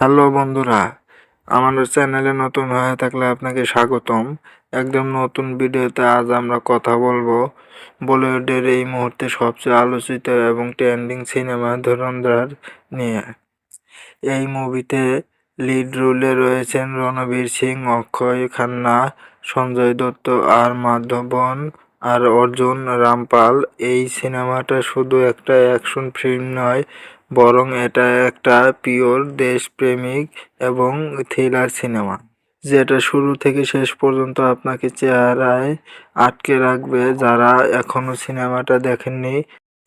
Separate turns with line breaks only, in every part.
Hello বন্ধুরা, আমাদের চ্যানেলে নতুন হয়ে থাকলে আপনাকে স্বাগতম। একদম নতুন ভিডিওতে আজ আমরা কথা বলব বলিউডের এই মুহূর্তে সবচেয়ে আলোচিত এবং ট্রেন্ডিং সিনেমা ধুরন্ধর নিয়ে। এই মুভিতে লিড রোলে রয়েছেন রণবীর সিং, অক্ষয় খান্না, সঞ্জয় দত্ত আর মাধবন আর অর্জুন রামপাল। এই সিনেমাটা শুধু একটা অ্যাকশন ফিল্ম নয় বরং এটা একটা পিওর দেশপ্রেমিক এবং থ্রিলার সিনেমা, যেটা শুরু থেকে শেষ পর্যন্ত আপনাকে চেহারায় আটকে রাখবে যারা এখনও সিনেমাটা দেখেননি।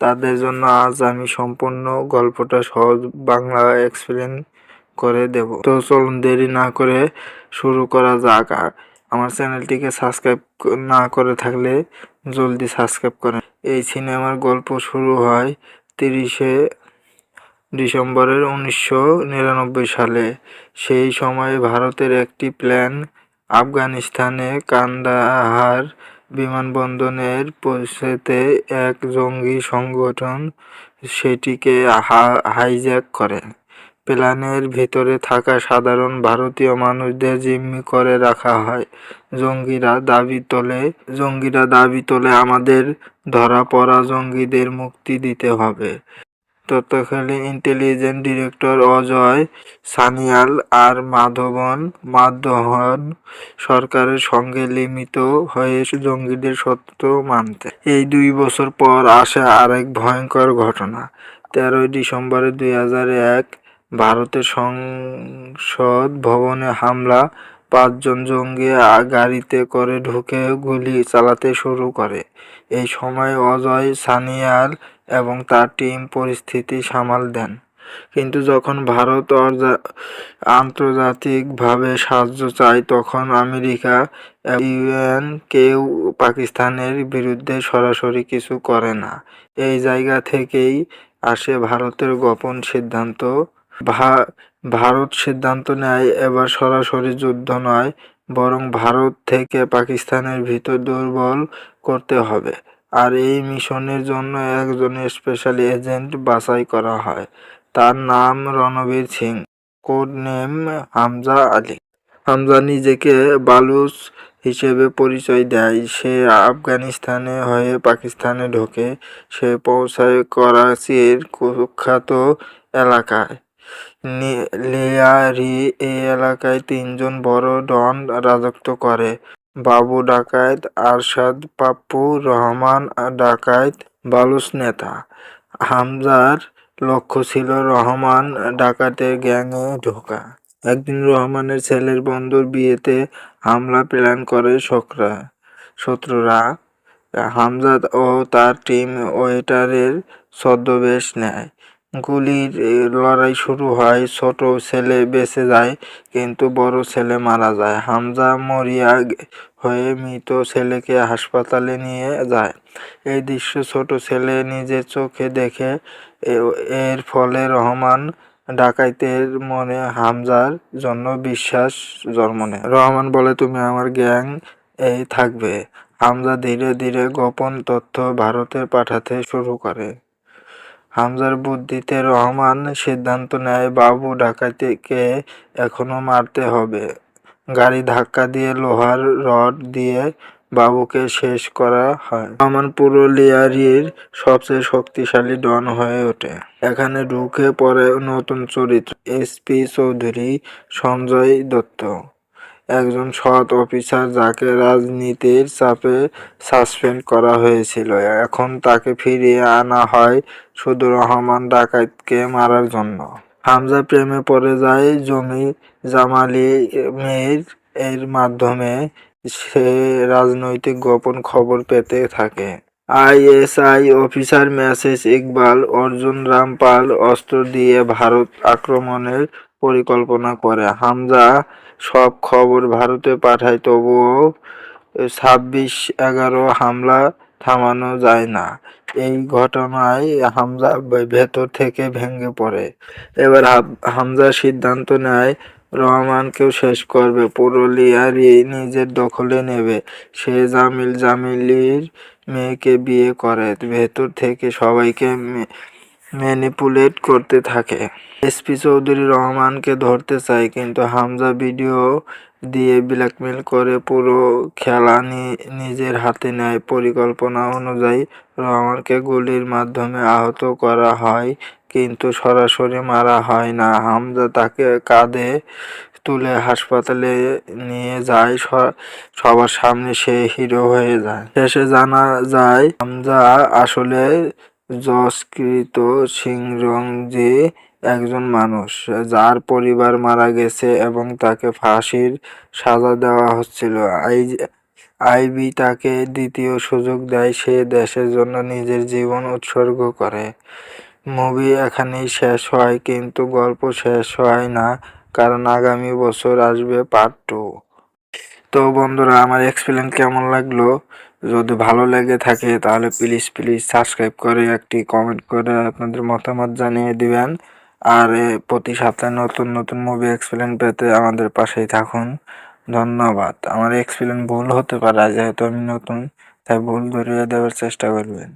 তাদের জন্য আজ আমি সম্পূর্ণ গল্পটা সহজ বাংলা এক্সপ্লেন করে দেব। তো চলুন দেরি না করে শুরু করা যাক। আমার চ্যানেলটিকে সাবস্ক্রাইব না করে থাকলে জলদি সাবস্ক্রাইব করেন। এই সিনেমার গল্প শুরু হয় তিরিশে ডিসেম্বরের উনিশশো নিরানব্বই সালে। সেই সময়ে ভারতের একটি প্ল্যান আফগানিস্তানে কান্দাহার বিমানবন্দরের পৌঁছতে এক জঙ্গি সংগঠন সেটিকে হাইজ্যাক করে। প্ল্যানের ভিতরে থাকা সাধারণ ভারতীয় মানুষদের জিম্মি করে রাখা হয়। জঙ্গিরা দাবি তোলে, জঙ্গিরা দাবি তোলে আমাদের ধরা পড়া জঙ্গিদের মুক্তি দিতে হবে। ততকালে ইন্টেলিজেন্ট ডিরেক্টর অজয় সানিয়াল আর মাধবন মাধবন সরকারের সঙ্গে লিমিত হয়ে জঙ্গিদের সত্য মানতে। এই দুই বছর পর আসে আরেক ভয়ঙ্কর ঘটনা। তেরোই ডিসেম্বরে দুই এক ভারতের সংসদ ভবনে হামলা, পাঁচজন জঙ্গি গাড়িতে করে ঢুকে গুলি চালাতে শুরু করে। এই সময় অজয় সানিয়াল এবং তার টিম পরিস্থিতি সামাল দেন। কিন্তু যখন ভারত আন্তর্জাতিকভাবে সাহায্য চায়, তখন আমেরিকা ইউএন কেউ পাকিস্তানের বিরুদ্ধে সরাসরি কিছু করে না। এই জায়গা থেকেই আসে ভারতের গোপন সিদ্ধান্ত। ভারত সিদ্ধান্ত নেয়, এবার সরাসরি যুদ্ধ নয়, বরং ভারত থেকে পাকিস্তানের ভিতর দুর্বল করতে হবে। আর এই মিশনের জন্য একজন স্পেশাল এজেন্ট বাছাই করা হয়। তার নাম রণবীর সিং, কোড নেম হামজা আলী। হামজা নিজেকে বালুচ হিসেবে পরিচয় দেয়। সে আফগানিস্তানে হয়ে পাকিস্তানে ঢোকে। সে পৌঁছায় করাচির কুখ্যাত এলাকায়। লিয়ারি এই এলাকায় তিনজন বড় ডন রাজত্ব করে। বাবু ডাকাত আরশাদ পাপ্পু রহমান ডাকাত বালুস নেতা। হামজার লক্ষ্য ছিল রহমান ডাকাতের গ্যাংয়ে ঢোকা। একদিন রহমানের ছেলের বন্ধুর বিয়েতে হামলা প্ল্যান করে শোকরা, শত্রুরা। হামজাদ ও তার টিম ওয়েটারের ছদ্মবেশ নেয়। গুলির লড়াই শুরু হয়। ছোট ছেলে বেঁচে যায়, কিন্তু বড় ছেলে মারা যায়। হামজা মরিয়া হয়ে মৃত ছেলেকে হাসপাতালে নিয়ে যায়। এই দৃশ্য ছোট ছেলে নিজের চোখে দেখে এর ফলে রহমান ডাকাইতের মনে হামজার জন্য বিশ্বাস জন্ম নেয়। রহমান বলে, তুমি আমার গ্যাং এই থাকবে। হামজা ধীরে ধীরে গোপন তথ্য ভারতে পাঠাতে শুরু করে। হামজার বুদ্ধিতে রহমান সিদ্ধান্ত নেয়, বাবু, ডাকাতিকে এখনও মারতে হবে। গাড়ি ধাক্কা দিয়ে লোহার রড দিয়ে বাবুকে শেষ করা হয়। রহমান পুরুলিয়ারির সবচেয়ে শক্তিশালী ডন হয়ে ওঠে। এখানে ঢুকে পড়ে নতুন চরিত্র এসপি চৌধুরী, সঞ্জয় দত্ত। একজন সৎ অফিসার যাকে রাজনীতির চাপে সাসপেন্ড করা হয়েছিল। এখন তাকে ফিরিয়ে আনা হয় শুধু রহমান ডাকাতকে মারার জন্য। হামজা প্রেমে পড়ে যায় জমি জামালি মেয়ের, এর মাধ্যমে সে রাজনৈতিক গোপন খবর পেতে থাকে। ISI officer message Iqbal, Arjun Rampal অস্ত্র দিয়ে ভারত আক্রমণের পরিকল্পনা করে। হামজা সব খবর ভারতে পাঠায়, তবুও ছাব্বিশ এগারো হামলা থামানো যায় না। এই ঘটনায় হামজা ভেতর থেকে ভেঙে পড়ে। এবার হামজা সিদ্ধান্ত নেয়, রহমানকেও শেষ করবে। পুরুলিয়ারই নিজের দখলে নেবে। সে জামিল জামিলির মেয়েকে বিয়ে করে। ভেতর থেকে সবাইকে ম্যানিপুলেট করতে থাকে। এসপি চৌধুরী রহমানকে ধরতে চায়, কিন্তু হামজা ভিডিও দিয়ে ব্ল্যাকমেল করে পুরো খেলা নিজের হাতে নেয়। পরিকল্পনা অনুযায়ী রহমানকে গুলির মাধ্যমে আহত করা হয়, কিন্তু সরাসরি মারা হয় না। হামজা তাকে কাঁধে তুলে হাসপাতালে নিয়ে যায় সবার সামনে সে হিরো হয়ে যায়। শেষে জানা যায়, হামজা আসলে যশকৃত সিংরঞ্জি একজন মানুষ, যার পরিবার মারা গেছে এবং তাকে ফাঁসির সাজা দেওয়া হচ্ছিল। আই আইবি তাকে দ্বিতীয় সুযোগ দেয়, সে দেশের জন্য নিজের জীবন উৎসর্গ করে। মুভি এখানেই শেষ হয়, কিন্তু গল্প শেষ হয় না, কারণ আগামী বছর আসবে পার্ট টু। তো বন্ধুরা, আমার এক্সপিরিয়েন্স কেমন লাগল? যদি ভালো লেগে থাকে, তাহলে প্লিজ প্লিজ সাবস্ক্রাইব করে একটি কমেন্ট করে আপনাদের মতামত জানিয়ে দিবেন। আর প্রতি সপ্তাহে নতুন নতুন মুভি এক্সপিরিয়েন্স পেতে আমাদের পাশেই থাকুন। ধন্যবাদ। আমার এক্সপিরিয়েন্স ভুল হতে পারে, যেহেতু আমি নতুন, তাই ভুল ধরিয়ে দেওয়ার চেষ্টা করবেন।